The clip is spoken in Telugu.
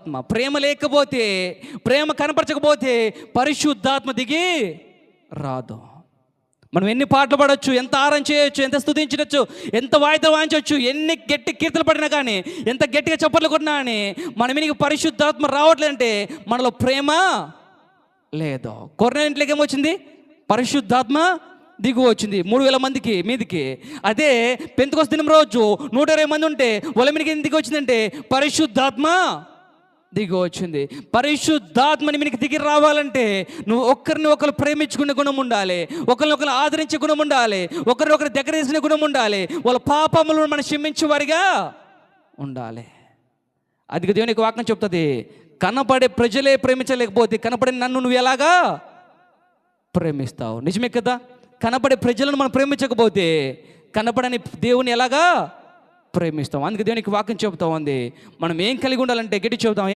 ఆత్మ. ప్రేమ లేకపోతే ప్రేమ కనపరచకపోతే పరిశుద్ధాత్మ దిగి రాదు. మనం ఎన్ని పాటలు పాడొచ్చు ఎంత ఆరం చేయొచ్చు ఎంత స్తుతించవచ్చు ఎంత వాయిద్యం వాయించవచ్చు ఎన్ని గట్టి కీర్తలు పడినా కానీ ఎంత గట్టిగా చప్పట్లు కొట్టినా కానీ మన మీనికి పరిశుద్ధాత్మ రావట్లేదంటే మనలో ప్రేమ లేదు. కొరణ ఇంట్లోకి ఏమొచ్చింది పరిశుద్ధాత్మ దిగు వచ్చింది. మూడు వేల మందికి మీదికి. అదే పెంతుకొస్త దినం రోజు నూట ఇరవై మంది ఉంటే వాళ్ళ మీదకి ఎందుకు వచ్చిందంటే పరిశుద్ధాత్మ దిగి వచ్చింది. పరిశుద్ధాత్మని మీకు దిగి రావాలంటే నువ్వు ఒక్కరిని ఒకరు ప్రేమించుకునే గుణం ఉండాలి. ఒకరిని ఒకరు ఆదరించే గుణం ఉండాలి. ఒకరిని ఒకరు దగ్గర తీసుకునే గుణం ఉండాలి. వాళ్ళ పాపములను మనం క్షమించేవారిగా ఉండాలి. అది దేవునికి వాక్యం చెప్తుంది కనపడే ప్రజలే ప్రేమించలేకపోతే కనపడే నన్ను నువ్వు ఎలాగా ప్రేమిస్తావు? నిజమే కదా? కనపడే ప్రజలను మనం ప్రేమించకపోతే కనపడని దేవుని ఎలాగా ప్రేమిస్తాం? అందుకే దేవునికి వాక్యం చెబుతా ఉంది. మనం ఏం కలిగి ఉండాలంటే గట్టి చెబుతాం